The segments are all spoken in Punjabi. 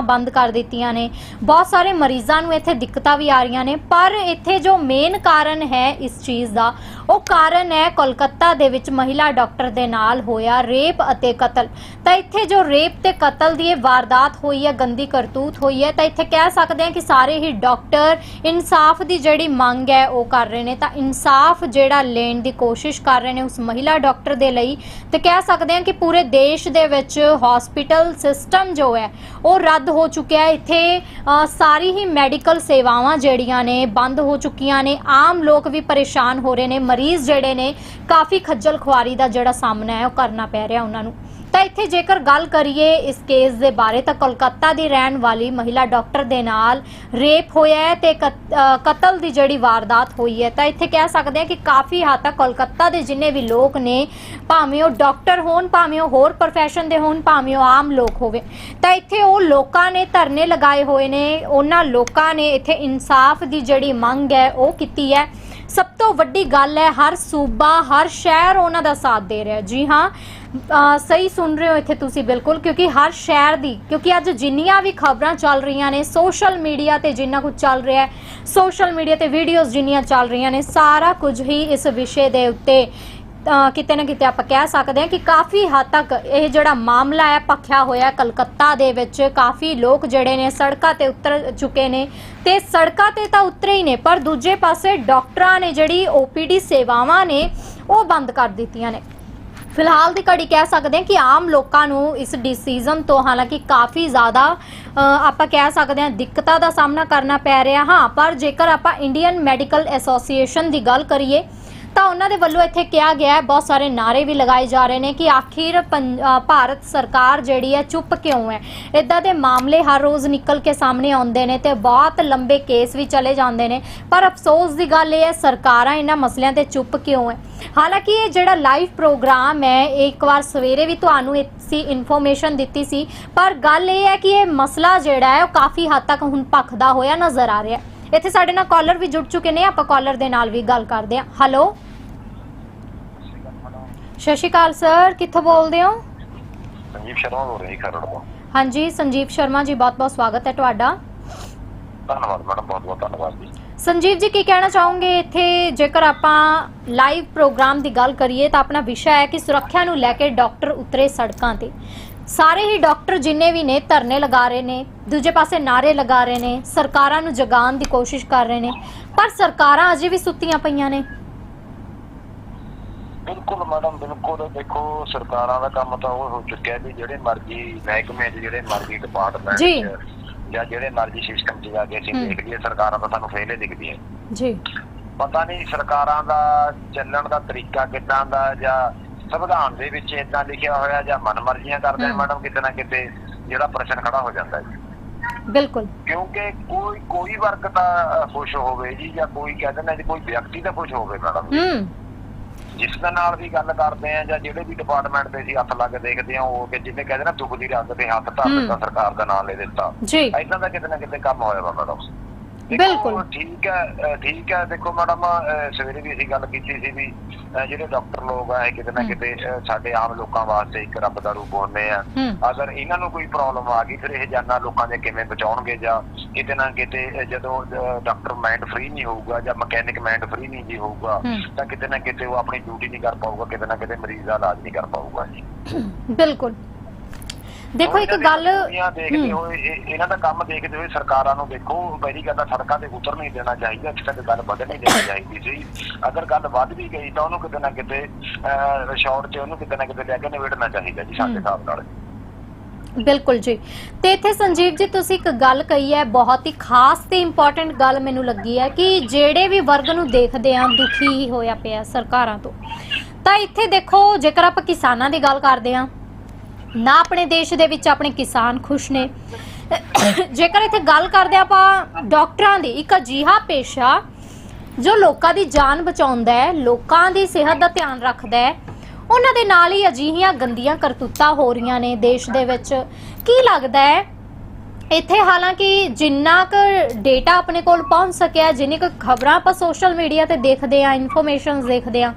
ਬੰਦ ਕਰ ਦਿੱਤੀਆਂ ਨੇ। ਬਹੁਤ ਸਾਰੇ ਮਰੀਜ਼ਾਂ ਨੂੰ ਇੱਥੇ ਦਿੱਕਤਾਂ ਵੀ ਆ ਰਹੀਆਂ ਨੇ। ਪਰ ਇੱਥੇ ਜੋ ਮੇਨ ਕਾਰਨ ਹੈ ਇਸ ਚੀਜ਼ ਦਾ ਉਹ ਕਾਰਨ ਹੈ, ਕੋਲਕਾਤਾ ਦੇ ਵਿੱਚ ਮਹਿਲਾ ਡਾਕਟਰ ਦੇ ਨਾਲ ਹੋਇਆ ਰੇਪ ਅਤੇ ਕਤਲ। ਤਾਂ ਇੱਥੇ ਜੋ ਰੇਪ ਤੇ ਕਤਲ ਦੀ ਇਹ ਵਾਰਦਾਤ ਹੋਈ ਹੈ, ਗੰਦੀ ਕਰਤੂਤ ਹੋਈ ਹੈ, ਤਾਂ ਇੱਥੇ ਕਹਿ ਸਕਦੇ ਹਾਂ ਕਿ ਸਾਰੇ ਹੀ ਡਾਕਟਰ ਇਨਸਾਫ ਦੀ ਜਿਹੜੀ ਮੰਗ ਹੈ, ਉਹ ਕਰ ਰਹੇ ਨੇ। ਤਾਂ ਇਨਸਾਫ ਜਿਹੜਾ ਲੈਣ ਦੀ ਕੋਸ਼ਿਸ਼ ਕਰ ਰਹੇ ਨੇ ਉਸ ਮਹਿਲਾ ਡਾਕਟਰ ਦੇ ਲਈ, ਤੇ ਕਹਿ ਸਕਦੇ ਹਾਂ ਕਿ ਪੂਰੇ ਦੇਸ਼ ਦੇ ਵਿੱਚ ਹਸਪੀਟਲ ਸਿਸਟਮ ਜੋ ਹੈ, ਉਹ ਰੱਦ ਹੋ ਚੁੱਕਿਆ ਹੈ। ਇੱਥੇ ਸਾਰੀ ਹੀ ਮੈਡੀਕਲ ਸੇਵਾਵਾਂ ਜਿਹੜੀਆਂ ਨੇ, ਬੰਦ ਹੋ ਚੁੱਕੀਆਂ ਨੇ। ਆਮ ਲੋਕ ਵੀ ਪਰੇਸ਼ਾਨ ਹੋ ਰਹੇ ਨੇ ਮਰੀਜ਼ ਜਿਹੜੇ ਨੇ, ਕਾਫੀ ਖੱਜਲ ਖੁਆਰੀ ਦਾ ਜਿਹੜਾ ਸਾਹਮਣਾ ਹੈ, ਉਹ ਕਰਨਾ ਪੈ ਰਿਹਾ ਉਹਨਾਂ ਨੂੰ। ਤਾਂ ਇੱਥੇ ਜੇਕਰ ਗੱਲ ਕਰੀਏ ਇਸ ਕੇਸ ਦੇ ਬਾਰੇ, ਤਾਂ ਕੋਲਕਾਤਾ ਦੀ ਰਹਿਣ ਵਾਲੀ ਮਹਿਲਾ ਡਾਕਟਰ ਦੇ ਨਾਲ ਰੇਪ ਹੋਇਆ ਹੈ ਤੇ ਕਤਲ ਦੀ ਜਿਹੜੀ ਵਾਰਦਾਤ ਹੋਈ ਹੈ, ਤਾਂ ਇੱਥੇ ਕਹਿ ਸਕਦੇ ਹਾਂ ਕਿ ਕਾਫੀ ਹੱਦ ਤੱਕ ਕੋਲਕਾਤਾ ਦੇ ਜਿੰਨੇ ਵੀ ਲੋਕ ਨੇ, ਭਾਵੇਂ ਉਹ ਡਾਕਟਰ ਹੋਣ, ਭਾਵੇਂ ਉਹ ਹੋਰ profession ਦੇ ਹੋਣ, ਭਾਵੇਂ ਉਹ ਆਮ ਲੋਕ ਹੋਵੇ, ਤਾਂ ਇੱਥੇ ਉਹ ਲੋਕਾਂ ਨੇ ਧਰਨੇ ਲਗਾਏ ਹੋਏ ਨੇ, ਉਹਨਾਂ ਲੋਕਾਂ ਨੇ ਇੱਥੇ ਇਨਸਾਫ ਦੀ ਜਿਹੜੀ ਮੰਗ ਹੈ, ਉਹ ਕੀਤੀ ਹੈ। ਸਭ ਤੋਂ ਵੱਡੀ ਗੱਲ ਹੈ, ਹਰ ਸੂਬਾ, ਹਰ ਸ਼ਹਿਰ ਉਹਨਾਂ ਦਾ ਸਾਥ ਦੇ ਰਿਹਾ ਜੀ ਹਾਂ ਸਹੀ ਸੁਣ ਰਹੇ ਹੋ ਇੱਥੇ ਤੁਸੀਂ ਬਿਲਕੁਲ, ਕਿਉਂਕਿ ਹਰ ਸ਼ਹਿਰ ਦੀ, ਕਿਉਂਕਿ ਅੱਜ ਜਿੰਨੀਆਂ ਵੀ ਖਬਰਾਂ ਚੱਲ ਰਹੀਆਂ ਨੇ ਸੋਸ਼ਲ ਮੀਡੀਆ ਤੇ ਜਿੰਨਾ ਕੁਝ ਚੱਲ ਰਿਹਾ ਹੈ ਸੋਸ਼ਲ ਮੀਡੀਆ ਤੇ ਵੀਡੀਓਜ਼ ਜਿੰਨੀਆਂ ਚੱਲ ਰਹੀਆਂ ਨੇ, ਸਾਰਾ ਕੁਝ ਹੀ ਇਸ ਵਿਸ਼ੇ ਦੇ ਉੱਤੇ ਕਿਤੇ ਨਾ ਕਿਤੇ ਆਪਾਂ ਕਹਿ ਸਕਦੇ ਹਾਂ ਕਿ ਕਾਫੀ ਹੱਦ ਤੱਕ ਇਹ ਜਿਹੜਾ ਮਾਮਲਾ ਹੈ, ਭਖਿਆ ਹੋਇਆ ਕਲਕੱਤਾ ਦੇ ਵਿੱਚ ਕਾਫੀ ਲੋਕ ਜਿਹੜੇ ਨੇ ਸੜਕਾਂ ਤੇ ਉਤਰ ਚੁੱਕੇ ਨੇ ਤੇ ਸੜਕਾਂ ਤੇ ਤਾਂ ਉਤਰੇ ਹੀ ਨੇ, ਪਰ ਦੂਜੇ ਪਾਸੇ ਡਾਕਟਰਾਂ ਨੇ ਜਿਹੜੀ ਓਪੀਡੀ ਸੇਵਾਵਾਂ ਨੇ, ਉਹ ਬੰਦ ਕਰ ਦਿੱਤੀਆਂ ਨੇ। ਫਿਲਹਾਲ ਦੀ ਘੜੀ ਕਹਿ ਸਕਦੇ ਹਾਂ ਕਿ ਆਮ ਲੋਕਾਂ ਨੂੰ ਇਸ ਡਿਸੀਜਨ ਤੋਂ ਹਾਲਾਂਕਿ ਕਾਫੀ ਜ਼ਿਆਦਾ ਆਪਾਂ ਕਹਿ ਸਕਦੇ ਹਾਂ ਦਿੱਕਤਾਂ ਦਾ ਸਾਹਮਣਾ ਕਰਨਾ ਪੈ ਰਿਹਾ, ਹਾਂ, ਪਰ ਜੇਕਰ ਆਪਾਂ ਇੰਡੀਅਨ ਮੈਡੀਕਲ ਐਸੋਸੀਏਸ਼ਨ ਦੀ ਗੱਲ ਕਰੀਏ ਤਾਂ ਉਹਨਾਂ ਦੇ ਵੱਲੋਂ ਇੱਥੇ ਕਿਹਾ ਗਿਆ ਹੈ, ਬਹੁਤ ਸਾਰੇ ਨਾਰੇ ਵੀ ਲਗਾਏ ਜਾ ਰਹੇ ਨੇ ਕਿ ਆਖਿਰ ਪੰ- ਭਾਰਤ ਸਰਕਾਰ ਜਿਹੜੀ ਹੈ ਚੁੱਪ ਕਿਉਂ ਹੈ? ਇਦਾਂ ਦੇ ਮਾਮਲੇ ਹਰ ਰੋਜ਼ ਨਿਕਲ ਕੇ ਸਾਹਮਣੇ ਆਉਂਦੇ ਨੇ ਤੇ ਬਹੁਤ ਲੰਬੇ ਕੇਸ ਵੀ ਚਲੇ ਜਾਂਦੇ ਨੇ। ਪਰ ਅਫਸੋਸ ਦੀ ਗੱਲ ਇਹ ਹੈ, ਸਰਕਾਰਾਂ ਇਹਨਾਂ ਮਸਲਿਆਂ ਤੇ ਚੁੱਪ ਕਿਉਂ ਹੈ? ਹਾਲਾਂਕਿ ਇਹ ਜਿਹੜਾ ਲਾਈਵ ਪ੍ਰੋਗਰਾਮ ਹੈ ਇਹ ਇੱਕ ਵਾਰ ਸਵੇਰੇ ਵੀ ਤੁਹਾਨੂੰ ਇਸੀ ਇਨਫੋਰਮੇਸ਼ਨ ਦਿੱਤੀ ਸੀ, ਪਰ ਗੱਲ ਇਹ ਹੈ ਕਿ ਇਹ ਮਸਲਾ ਜਿਹੜਾ ਹੈ, ਉਹ ਕਾਫੀ ਹੱਦ ਤੱਕ ਹੁਣ ਭਖਦਾ ਹੋਇਆ ਨਜ਼ਰ ਆ ਰਿਹਾ ਹੈ। ਇੱਥੇ ਸਾਡੇ ਨਾਲ ਕਾਲਰ ਵੀ ਜੁੜ ਚੁੱਕੇ ਨੇ, ਆਪਾਂ ਕਾਲਰ ਦੇ ਨਾਲ ਵੀ ਗੱਲ ਕਰਦੇ ਹਾਂ। ਹੈਲੋ ਸਤਿ ਸ਼੍ਰੀ ਅਕਾਲ ਸਰ ਕਿੱਥੋਂ ਬੋਲਦੇ ਹੋ? ਸੰਜੀਵ ਸ਼ਰਮਾ ਬੋਲ ਰਿਹਾ ਜੀ ਖਰੜ ਤੋਂ। ਹਾਂਜੀ ਸੰਜੀਵ ਸ਼ਰਮਾ ਜੀ ਬਹੁਤ-ਬਹੁਤ ਸਵਾਗਤ ਹੈ ਤੁਹਾਡਾ। ਧੰਨਵਾਦ ਮੈਡਮ ਬਹੁਤ ਬਹੁਤ ਧੰਨਵਾਦ ਜੀ। ਸੰਜੀਵ ਜੀ ਕੀ ਕਹਿਣਾ ਚਾਹੋਗੇ? ਇੱਥੇ ਜੇਕਰ ਆਪਾਂ ਲਾਈਵ ਪ੍ਰੋਗਰਾਮ ਦੀ ਗੱਲ ਕਰੀਏ ਤਾਂ ਆਪਣਾ ਵਿਸ਼ਾ ਹੈ ਕਿ ਸੁਰੱਖਿਆ ਨੂੰ ਲੈ ਕੇ ਡਾਕਟਰ ਉਤਰੇ ਸੜਕਾਂ ਤੇ। ਸਾਰੇ ਹੀ ਡਾਕਟਰ ਜਿੰਨੇ ਵੀ ਨੇ ਧਰਨੇ ਲਗਾ ਰਹੇ ਨੇ ਦੂਜੇ ਪਾਸੇ ਨਾਰੇ ਲਗਾ ਰਹੇ ਨੇ ਸਰਕਾਰਾਂ ਨੂੰ ਜਗਾਉਣ ਦੀ ਕੋਸ਼ਿਸ਼ ਕਰ ਰਹੇ ਨੇ ਪਰ ਸਰਕਾਰਾਂ ਅਜੇ ਵੀ ਸੁੱਤੀਆਂ ਪਈਆਂ ਨੇ। ਬਿਲਕੁਲ ਮੈਡਮ ਬਿਲਕੁਲ ਦੇਖੋ ਸਰਕਾਰਾਂ ਦਾ ਕੰਮ ਤਾਂ ਉਹ ਹੋ ਚੁੱਕਿਆ ਵੀ ਜਿਹੜੇ ਮਰਜ਼ੀ ਮਹਿਕਮੇ 'ਚ ਜਿਹੜੇ ਮਰਜ਼ੀ ਡਿਪਾਰਟਮੈਂਟ ਜੀ। ਜਾਂ ਜਿਹੜੇ ਮਰਜ਼ੀ ਸਿਸਟਮ 'ਚ ਜਾ ਕੇ ਅਸੀਂ। ਦੇਖ ਲਈਏ ਸਰਕਾਰਾਂ ਤਾਂ ਸਾਨੂੰ ਫੇਲ ਹੀ ਦਿਖਦੀਆਂ ਜੀ ਪਤਾ ਨਹੀਂ ਸਰਕਾਰਾਂ ਦਾ ਚੱਲਣ ਦਾ ਤਰੀਕਾ ਕਿੱਦਾਂ ਦਾ ਜਾਂ ਸੰਵਿਧਾਨ ਦੇ ਵਿੱਚ ਇਦਾਂ ਲਿਖਿਆ ਹੋਇਆ ਜਾਂ ਮਨਮਰਜ਼ੀਆਂ ਕਰਦੇ। ਮੈਡਮ ਕਿਤੇ ਨਾ ਕਿਤੇ ਜਿਹੜਾ ਪ੍ਰਸ਼ਨ ਖੜਾ ਹੋ ਜਾਂਦਾ ਹੈ ਬਿਲਕੁਲ ਕਿਉਂਕਿ ਕੋਈ ਕੋਈ ਵਰਗ ਤਾਂ ਖੁਸ਼ ਹੋਵੇ ਜੀ ਜਾਂ ਕੋਈ ਕਹਿੰਦੇ ਨੇ ਜੀ ਕੋਈ ਵਿਅਕਤੀ ਤਾਂ ਖੁਸ਼ ਹੋਵੇ ਮੈਡਮ। ਹੂੰ ਜਿਸ ਦੇ ਨਾਲ ਵੀ ਗੱਲ ਕਰਦੇ ਆ ਜਾਂ ਜਿਹੜੇ ਵੀ ਡਿਪਾਰਟਮੈਂਟ ਤੇ ਅਸੀਂ ਹੱਥ ਲਾ ਕੇ ਦੇਖਦੇ ਆ ਉਹ ਕਿ ਜਿਵੇਂ ਕਹਿੰਦੇ ਨਾ ਦੁੱਖ ਦੀ ਰੰਗ ਤੇ ਹੱਥ ਧਰ। ਦਿੱਤਾ ਸਰਕਾਰ ਦਾ ਨਾਮ ਲੈ ਦਿੱਤਾ। ਜੀ। ਐਦਾਂ ਦਾ ਕਿਤੇ ਨਾ ਕਿਤੇ ਕੰਮ ਹੋਇਆ ਵਾ ਮੈਡਮ ਬਿਲਕੁਲ। ਠੀਕ ਹੈ ਠੀਕ ਹੈ ਦੇਖੋ ਮੈਡਮ ਸਵੇਰੇ ਵੀ ਅਸੀਂ ਗੱਲ ਕੀਤੀ ਸੀ ਵੀ ਜਿਹੜੇ ਡਾਕਟਰ ਲੋਕ ਆ ਕਿਤੇ ਨਾ। ਕਿਤੇ ਸਾਡੇ ਆਮ ਲੋਕਾਂ ਵਾਸਤੇ ਇੱਕ ਰੱਬ ਦਾ ਰੂਪ ਹੁੰਦੇ ਆ ਅਗਰ ਇਹਨਾਂ ਨੂੰ ਕੋਈ ਪ੍ਰੋਬਲਮ ਆ ਗਈ ਫਿਰ ਇਹ ਜਾਨਾਂ ਲੋਕਾਂ ਦੇ ਕਿਵੇਂ ਬਚਾਉਣਗੇ ਜਾਂ ਕਿਤੇ ਨਾ ਕਿਤੇ ਜਦੋਂ ਡਾਕਟਰ ਮਾਈਂਡ ਫ੍ਰੀ ਨਹੀਂ ਹੋਊਗਾ ਜਾਂ ਮਕੈਨਿਕ ਮਾਈਂਡ ਫ੍ਰੀ ਨਹੀਂ ਜੀ ਹੋਊਗਾ। ਤਾਂ ਕਿਤੇ ਨਾ ਕਿਤੇ ਉਹ ਆਪਣੀ ਡਿਊਟੀ ਨਹੀਂ ਕਰ ਪਾਊਗਾ ਕਿਤੇ ਨਾ ਕਿਤੇ ਮਰੀਜ਼ ਦਾ ਇਲਾਜ ਨਹੀਂ ਕਰ ਪਾਊਗਾ ਜੀ ਬਿਲਕੁਲ ਦੇਖੋ ਇੱਕ ਗੱਲ ਦੇਖਦੇ ਹੂੰ, ਇਹਨਾਂ ਦਾ ਕੰਮ ਦੇਖਦੇ ਹੋਏ ਸਰਕਾਰਾਂ ਨੂੰ ਦੇਖੋ ਪਹਿਲੀ ਗੱਲ ਤਾਂ ਸੜਕਾਂ ਤੇ ਉਤਰ ਨਹੀਂ ਦੇਣਾ ਚਾਹੀਦਾ ਇੱਥੇ ਤੱਕ ਗੱਲ ਵੱਧ ਨਹੀਂ ਦੇਣੀ ਚਾਹੀਦੀ ਸੀ। ਅਗਰ ਗੱਲ ਵੱਧ ਵੀ ਗਈ ਤਾਂ ਉਹਨੂੰ ਕਿਤੇ ਨਾ ਕਿਤੇ ਰਿਸ਼ੋਰਟ 'ਚ ਉਹਨੂੰ ਕਿਤੇ ਨਾ ਕਿਤੇ ਲੈ ਕੇ ਨਿਬੇੜਨਾ ਚਾਹੀਦਾ ਜੀ ਸਾਡੇ। ਹਿਸਾਬ ਨਾਲ। ਬਿਲਕੁਲ ਜੀ। ਤੇ ਇੱਥੇ ਸੰਜੀਵ ਜੀ ਤੁਸੀਂ ਇੱਕ ਗੱਲ ਕਹੀ ਹੈ ਬਹੁਤ ਹੀ ਖਾਸ ਤੇ ਇੰਪੋਰਟੈਂਟ ਗੱਲ ਮੈਨੂੰ ਲੱਗੀ ਹੈ ਕਿ ਜਿਹੜੇ ਵੀ ਵਰਗ ਨੂੰ ਦੇਖਦੇ ਆ ਦੁਖੀ ਹੋਇਆ ਪਿਆ ਸਰਕਾਰਾਂ ਤੋਂ। ਤਾਂ ਇੱਥੇ ਦੇਖੋ ਜੇਕਰ ਆਪਾਂ ਕਿਸਾਨਾਂ ਦੀ ਗੱਲ ਕਰਦੇ ਆ ਨਾ ਆਪਣੇ ਦੇਸ਼ ਦੇ ਵਿੱਚ ਆਪਣੇ ਕਿਸਾਨ ਖੁਸ਼ ਨੇ। ਜੇਕਰ ਇੱਥੇ ਗੱਲ ਕਰਦੇ ਆਪਾਂ ਡਾਕਟਰਾਂ ਦੀ, ਇੱਕ ਅਜੀਹਾ ਪੇਸ਼ਾ ਜੋ ਲੋਕਾਂ ਦੀ ਜਾਨ ਬਚਾਉਂਦਾ ਹੈ, ਲੋਕਾਂ ਦੀ ਸਿਹਤ ਦਾ ਧਿਆਨ ਰੱਖਦਾ ਹੈ, ਉਹਨਾਂ ਦੇ ਨਾਲ ਹੀ ਅਜਿਹੀਆਂ ਗੰਦੀਆਂ ਕਰਤੂਤਾਂ ਹੋ ਰਹੀਆਂ ਨੇ ਦੇਸ਼ ਦੇ ਵਿੱਚ। ਕੀ ਲੱਗਦਾ ਹੈ? ਇੱਥੇ ਹਾਲਾਂਕਿ ਜਿੰਨਾ ਕੁ ਡੇਟਾ ਆਪਣੇ ਕੋਲ ਪਹੁੰਚ ਸਕਿਆ ਜਿੰਨੀ ਕੁ ਖਬਰਾਂ ਆਪਾਂ ਸੋਸ਼ਲ ਮੀਡੀਆ ਤੇ ਦੇਖਦੇ ਆ ਇਨਫੋਰਮੇਸ਼ਨਸ ਦੇਖਦੇ ਆ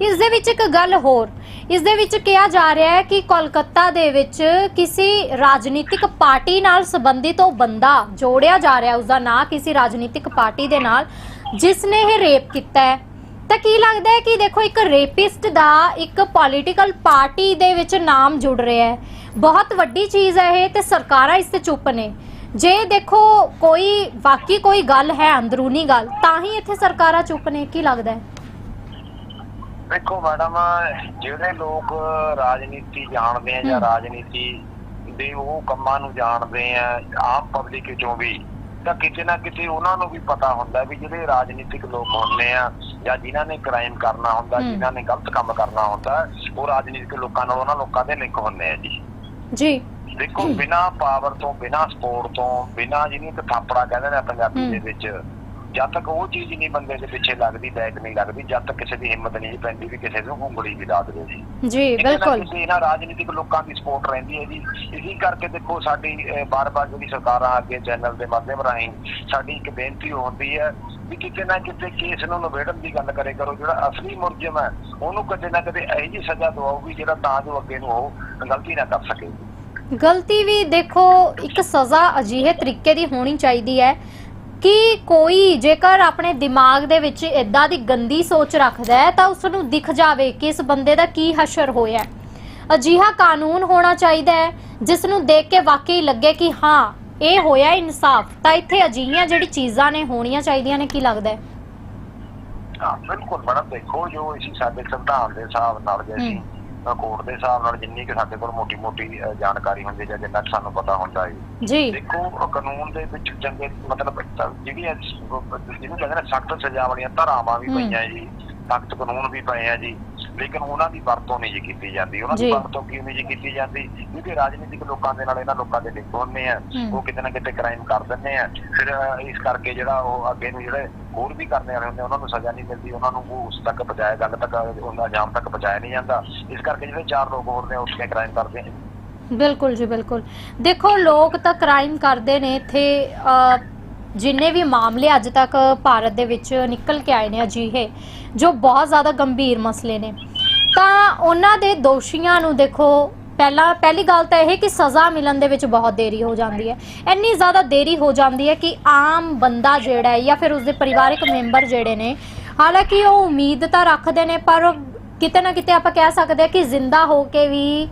ਇਸ ਦੇ ਵਿੱਚ ਇੱਕ ਗੱਲ ਹੋਰ। ਇਸ ਦੇ ਵਿੱਚ ਕਿਹਾ ਜਾ ਰਿਹਾ ਹੈ ਕਿ ਕੋਲਕਾਤਾ ਦੇ ਵਿੱਚ ਕਿਸੇ ਰਾਜਨੀਤਿਕ ਪਾਰਟੀ ਨਾਲ ਸੰਬੰਧਿਤ ਉਹ ਬੰਦਾ ਜੋੜਿਆ ਜਾ ਰਿਹਾ ਉਸ ਦਾ ਨਾਂ ਕਿਸੇ ਰਾਜਨੀਤਿਕ ਪਾਰਟੀ ਦੇ ਨਾਲ ਜਿਸ ਨੇ ਇਹ ਰੇਪ ਕੀਤਾ ਹੈ। ਤਾਂ ਕੀ ਲੱਗਦਾ ਹੈ ਕਿ ਦੇਖੋ, ਇੱਕ ਰੇਪਿਸਟ ਦਾ ਇੱਕ ਪੋਲੀਟੀਕਲ ਪਾਰਟੀ ਦੇ ਵਿੱਚ ਨਾਮ ਜੁੜ ਰਿਹਾ ਹੈ। ਬਹੁਤ ਵੱਡੀ ਚੀਜ਼ ਹੈ ਇਹ ਤੇ ਸਰਕਾਰਾਂ ਇਸ ਤੇ ਚੁੱਪ ਨੇ। ਜੇ ਦੇਖੋ, ਕੋਈ ਵਾਕਈ ਕੋਈ ਗੱਲ ਹੈ ਅੰਦਰੂਨੀ ਗੱਲ, ਤਾਂ ਹੀ ਇੱਥੇ ਸਰਕਾਰਾਂ ਚੁੱਪ ਨੇ, ਕੀ ਲੱਗਦਾ ਹੈ? ਦੇਖੋ ਮੈਡਮ ਜਿਹੜੇ ਲੋਕ ਰਾਜਨੀਤੀ ਜਾਣਦੇ ਆ ਜਾਂ। ਰਾਜਨੀਤੀ ਦੇ ਉਹ ਕੰਮਾਂ ਨੂੰ ਜਾਣਦੇ ਆ ਆਮ ਪਬਲਿਕ ਚੋਂ ਵੀ ਤਾਂ ਕਿਤੇ ਨਾ ਕਿਤੇ ਉਹਨਾਂ ਨੂੰ ਵੀ ਪਤਾ ਹੁੰਦਾ ਵੀ ਜਿਹੜੇ ਰਾਜਨੀਤਿਕ ਲੋਕ ਹੁੰਦੇ ਆ ਜਾਂ ਜਿਨ੍ਹਾਂ ਨੇ ਕ੍ਰਾਈਮ ਕਰਨਾ ਹੁੰਦਾ। ਜਿਨ੍ਹਾਂ ਨੇ ਗਲਤ ਕੰਮ ਕਰਨਾ ਹੁੰਦਾ ਉਹ ਰਾਜਨੀਤਿਕ ਲੋਕਾਂ ਨਾਲ ਉਹਨਾਂ ਲੋਕਾਂ ਦੇ ਲਿੰਕ ਹੁੰਦੇ ਆ ਜੀ ਜੀ ਦੇਖੋ ਬਿਨਾ ਪਾਵਰ ਤੋਂ ਬਿਨਾ ਸਪੋਰਟ ਤੋਂ ਬਿਨਾ ਜਿਹਨੂੰ ਕਿ ਥਾਪੜਾ ਕਹਿੰਦੇ ਨੇ ਪੰਜਾਬੀ। ਦੇ ਵਿੱਚ ਜਦ ਤੱਕ ਉਹ ਚੀਜ਼ ਨਹੀਂ ਬੰਦੇ ਦੇ ਪਿੱਛੇ ਲੱਗਦੀ ਬੈਕ ਨਹੀਂ ਲੱਗਦੀ ਜਦ ਤੱਕ ਕਿਸੇ ਦੀ ਹਿੰਮਤ ਨਹੀਂ ਪੈਂਦੀ ਵੀ ਕਿਸੇ ਨੂੰ ਉਂਗਲੀ ਵੀ ਲਾ ਦੇਵੇ ਜੀ। ਜੀ ਨਾ ਬਿਲਕੁਲ। ਇਹਨਾਂ ਰਾਜਨੀਤਿਕ ਲੋਕਾਂ ਦੀ ਸਪੋਰਟ ਰਹਿੰਦੀ ਹੈ ਜੀ। ਇਸੇ ਕਰਕੇ ਦੇਖੋ ਸਾਡੀ ਬਾਰ-ਬਾਰ ਜਿਹੜੀ ਸਰਕਾਰਾਂ ਅੱਗੇ ਚੈਨਲ ਦੇ ਮਾਧਿਅਮ ਰਾਹੀਂ ਸਾਡੀ ਇੱਕ ਬੇਨਤੀ ਹੁੰਦੀ ਹੈ ਵੀ ਕਿਤੇ ਨਾ ਕਿਤੇ ਕੇਸ ਨੂੰ ਨਿਬੇੜਨ ਦੀ ਗੱਲ ਕਰੇ ਕਰੋ ਜਿਹੜਾ ਅਸਲੀ ਮੁਲਜ਼ਮ ਹੈ ਉਹਨੂੰ ਕਦੇ ਨਾ ਕਦੇ ਇਹੋ ਜਿਹੀ ਸਜ਼ਾ ਦਵਾਓਗੀ ਜਿਹੜਾ ਤਾਂ ਜੋ ਅੱਗੇ ਨੂੰ ਉਹ ਗਲਤੀ ਨਾ ਕਰ ਸਕੇ। ਗਲਤੀ ਵੀ ਦੇਖੋ ਇੱਕ ਸਜ਼ਾ ਅਜਿਹੇ ਤਰੀਕੇ ਦੀ ਹੋਣੀ ਚਾਹੀਦੀ ਹੈ ਕਿ ਕੋਈ ਜੇਕਰ ਆਪਣੇ ਦਿਮਾਗ ਦੇ ਵਿੱਚ ਇਦਾਂ ਦੀ ਗੰਦੀ ਸੋਚ ਰੱਖਦਾ ਹੈ ਤਾਂ ਉਸ ਨੂੰ ਦਿਖ ਜਾਵੇ ਕਿ ਇਸ ਬੰਦੇ ਦਾ ਕੀ ਹਸ਼ਰ ਹੋਇਆ। ਅਜਿਹਾ ਕਾਨੂੰਨ ਹੋਣਾ ਚਾਹੀਦਾ ਹੈ ਜਿਸ ਨੂੰ ਦੇਖ ਕੇ ਵਾਕਈ ਲੱਗੇ ਕਿ ਹਾਂ ਇਹ ਹੋਇਆ ਇਨਸਾਫ। ਤਾਂ ਇੱਥੇ ਅਜਿਹੀਆਂ ਜਿਹੜੀ ਚੀਜ਼ਾਂ ਨੇ ਹੋਣੀਆਂ ਚਾਹੀਦੀਆਂ ਨੇ ਕੀ ਲੱਗਦਾ ਹੈ? ਹਾਂ ਬਿਲਕੁਲ ਮੈਡਮ ਦੇਖੋ ਜੋ ਅਸੀਂ ਸਾਡੇ ਸੰਵਿਧਾਨ ਦੇ ਹਿਸਾਬ ਨਾਲ ਜੇ ਅਸੀਂ ਕੋਰਟ ਦੇ ਹਿਸਾਬ ਨਾਲ ਜਿੰਨੀ ਕਿ ਸਾਡੇ ਕੋਲ ਮੋਟੀ ਮੋਟੀ ਜਾਣਕਾਰੀ ਹੁੰਦੀ ਹੈ ਜਾਂ ਜਿੰਨਾ ਕੁ ਸਾਨੂੰ ਪਤਾ ਹੁੰਦਾ ਹੈ ਜੀ। ਦੇਖੋ ਕਾਨੂੰਨ ਦੇ ਵਿੱਚ ਚੰਗੇ ਮਤਲਬ ਤਾਂ ਜਿਹੜੀਆਂ ਜਿਹਨੂੰ ਕਹਿੰਦੇ ਨੇ ਸਖਤ ਸਜ਼ਾ ਵਾਲੀਆਂ ਧਾਰਾਵਾਂ ਵੀ। ਪਈਆਂ ਜੀ ਸਖਤ ਕਾਨੂੰਨ ਵੀ ਪਏ ਆ ਜੀ। ਲੇਕਿਨ ਉਹਨਾਂ ਦੀ ਵਰਤੋਂ ਨਹੀਂ ਜੀ ਕੀਤੀ ਜਾਂਦੀ। ਉਹਨਾਂ ਦੀ। ਵਰਤੋਂ ਕਿਉਂ ਨਹੀਂ ਜੀ ਕੀਤੀ ਜਾਂਦੀ? ਕਿਉਂਕਿ ਰਾਜਨੀਤਿਕ ਲੋਕਾਂ ਦੇ ਨਾਲ ਇਹਨਾਂ ਲੋਕਾਂ ਦੇ ਲਿੰਕ ਹੁੰਦੇ ਆ। ਉਹ ਕਿਤੇ ਨਾ ਕਿਤੇ ਕ੍ਰਾਈਮ ਕਰ ਦਿੰਦੇ ਆ। ਫਿਰ ਇਸ ਕਰਕੇ ਜਿਹੜਾ ਉਹ ਅੱਗੇ ਨੂੰ ਜਿਹੜੇ ਹੋਰ ਵੀ ਕਰਨੇ ਵਾਲੇ ਹੁੰਦੇ ਉਹਨਾਂ ਨੂੰ ਸਜ਼ਾ ਨਹੀਂ ਮਿਲਦੀ। ਉਹਨਾਂ ਨੂੰ ਉਹ ਉਸ ਤੱਕ ਪਹੁੰਚਾਇਆ ਗੱਲ ਤੱਕ ਉਹਨਾਂ ਅੰਜਾਮ ਤੱਕ ਪਹੁੰਚਾਇਆ ਨਹੀਂ ਜਾਂਦਾ। ਇਸ ਕਰਕੇ ਜਿਹੜੇ ਚਾਰ ਲੋਕ ਹੋਰ ਨੇ ਕੇ ਕ੍ਰਾਈਮ ਕਰਦੇ ਆ। ਬਿਲਕੁਲ ਜੀ ਬਿਲਕੁਲ। ਦੇਖੋ ਲੋਕ ਤਾਂ ਕ੍ਰਾਈਮ ਕਰਦੇ ਨੇ ਇੱਥੇ ਜਿੰਨੇ ਵੀ ਮਾਮਲੇ ਅੱਜ ਤੱਕ ਭਾਰਤ ਦੇ ਵਿੱਚ ਨਿਕਲ ਕੇ ਆਏ ਨੇ ਅਜਿਹੇ ਜੋ ਬਹੁਤ ਜ਼ਿਆਦਾ ਗੰਭੀਰ ਮਸਲੇ ਨੇ। ਤਾਂ ਉਹਨਾਂ ਦੇ ਦੋਸ਼ੀਆਂ ਨੂੰ ਦੇਖੋ, ਪਹਿਲਾਂ, ਪਹਿਲੀ ਗੱਲ ਤਾਂ ਇਹ ਕਿ ਸਜ਼ਾ ਮਿਲਣ ਦੇ ਵਿੱਚ ਬਹੁਤ ਦੇਰੀ ਹੋ ਜਾਂਦੀ ਹੈ। ਇੰਨੀ ਜ਼ਿਆਦਾ ਦੇਰੀ ਹੋ ਜਾਂਦੀ ਹੈ ਕਿ ਆਮ ਬੰਦਾ ਜਿਹੜਾ ਹੈ ਜਾਂ ਫਿਰ ਉਸਦੇ ਪਰਿਵਾਰਕ ਮੈਂਬਰ ਜਿਹੜੇ ਨੇ, ਹਾਲਾਂਕਿ ਉਹ ਉਮੀਦ ਤਾਂ ਰੱਖਦੇ ਨੇ, ਪਰ ਕਿਤੇ ਨਾ ਕਿਤੇ ਆਪਾਂ ਕਹਿ ਸਕਦੇ ਹਾਂ ਕਿ ਜ਼ਿੰਦਾ ਹੋ ਕੇ ਵੀ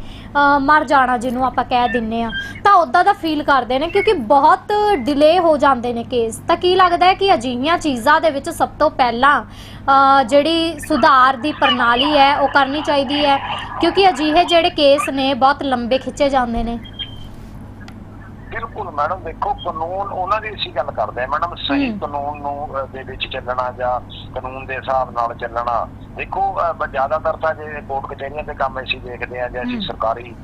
ਮਰ ਜਾਣਾ ਜਿਹਨੂੰ ਆਪਾਂ ਕਹਿ ਦਿੰਨੇ ਆ ਤਾਂ ਉਦਾਂ ਦਾ ਫੀਲ ਕਰਦੇ ਨੇ ਕਿਉਂਕਿ ਬਹੁਤ ਡਿਲੇ ਹੋ ਜਾਂਦੇ ਨੇ ਕੇਸ ਤਾਂ ਕੀ ਲੱਗਦਾ ਹੈ ਕਿ ਅਜਿਹੀਆਂ ਚੀਜ਼ਾਂ ਦੇ ਵਿੱਚ ਸਭ ਤੋਂ ਪਹਿਲਾਂ ਜਿਹੜੀ ਸੁਧਾਰ ਦੀ ਪ੍ਰਣਾਲੀ ਹੈ, ਉਹ ਕਰਨੀ ਚਾਹੀਦੀ ਹੈ। ਕਿਉਂਕਿ ਅਜਿਹੇ ਜਿਹੜੇ ਕੇਸ ਨੇ, ਬਹੁਤ ਲੰਬੇ ਖਿੱਚੇ ਜਾਂਦੇ ਨੇ। ਬਿਲਕੁਲ ਮੈਡਮ ਦੇਖੋ ਕਾਨੂੰਨ ਉਹਨਾਂ ਦੀ ਅਸੀਂ ਗੱਲ ਕਰਦੇ ਆ ਮੈਡਮ ਸਹੀ। ਕਾਨੂੰਨ ਨੂੰ ਦੇ ਵਿੱਚ ਚੱਲਣਾ ਜਾਂ ਕਾਨੂੰਨ ਦੇ ਹਿਸਾਬ ਨਾਲ ਚੱਲਣਾ ਦੇਖੋ ਜ਼ਿਆਦਾਤਰ ਤਾਂ ਜੇ ਕੋਰਟ ਕਚਹਿਰੀਆਂ ਦੇ ਕੰਮ ਅਸੀਂ ਦੇਖਦੇ ਆ ਜਾਂ ਅਸੀਂ। ਸਰਕਾਰੀ